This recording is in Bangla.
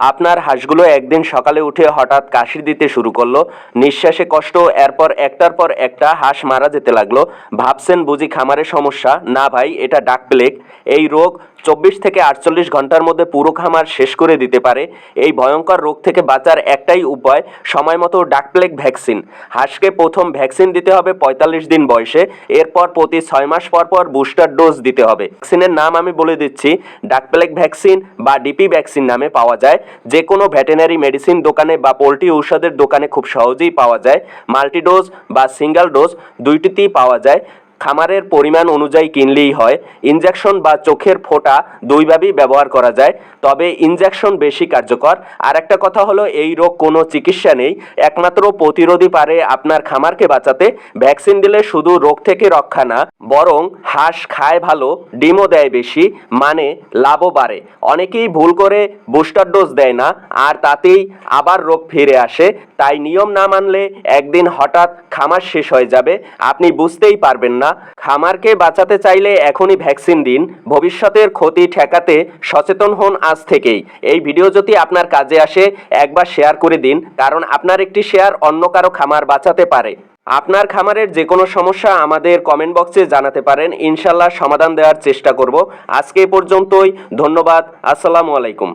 আপনার হাঁসগুলো একদিন সকালে উঠে হঠাৎ কাশি দিতে শুরু করল। নিঃশ্বাসে কষ্ট, এরপর একটার পর একটা হাঁস মারা যেতে লাগল। ভাবছেন বুঝি খামারের সমস্যা। না ভাই, এটা ডাক প্লেগ এই রোগ চব্বিশ থেকে আটচল্লিশ ঘণ্টার মধ্যে পুরো খামার শেষ করে দিতে পারে। এই ভয়ঙ্কর রোগ থেকে বাঁচার একটাই উপায়, সময় মতো ডাক প্লেগ ভ্যাকসিন। হাঁসকে প্রথম ভ্যাকসিন দিতে হবে পঁয়তাল্লিশ দিন বয়সে। এরপর প্রতি ছয় মাস পর পর বুস্টার ডোজ দিতে হবে। ভ্যাকসিনের নাম আমি বলে দিচ্ছি। ডাক প্লেগ ভ্যাকসিন বা ডিপি ভ্যাকসিন নামে পাওয়া যায়। যে কোনো ভেটেনারি মেডিসিন দোকানে বা পোলট্রি ঔষধের দোকানে খুব সহজেই পাওয়া যায়। মাল্টিডোজ বা সিঙ্গেল ডোজ দুইটিতেই পাওয়া যায়। খামারের পরিমাণ অনুযায়ী কিনলেই হয়। ইনজেকশন বা চোখের ফোঁটা দুইভাবেই ব্যবহার করা যায়। তবে ইনজেকশন বেশি কার্যকর। আর একটা কথা হলো, এই রোগ কোনো চিকিৎসা নেই। একমাত্র প্রতিরোধী পারে আপনার খামারকে বাঁচাতে। ভ্যাকসিন দিলে শুধু রোগ থেকে রক্ষা না, বরং হাঁস খায় ভালো, ডিমও দেয় বেশি মানে লাভও বাড়ে। অনেকেই ভুল করে বুস্টার ডোজ দেয় না, আর তাতেই আবার রোগ ফিরে আসে। তাই নিয়ম না মানলে একদিন হঠাৎ খামার শেষ হয়ে যাবে। আপনি বুঝতেই পারবেন না খামারকে বাঁচাতে চাইলে এখনই ভ্যাকসিন দিন। ভবিষ্যতের ক্ষতি ঠেকাতে সচেতন হন আজ থেকেই। এই ভিডিও যদি আপনার কাজে আসে, একবার শেয়ার করে দিন, কারণ আপনার একটি শেয়ার অন্য কারও খামার বাঁচাতে পারে। আপনার খামারের যে কোনো সমস্যা আমাদের কমেন্ট বক্সে জানাতে পারেন। ইনশাল্লাহ সমাধান দেওয়ার চেষ্টা করব। আজকে পর্যন্তই। ধন্যবাদ। আসসালামু আলাইকুম।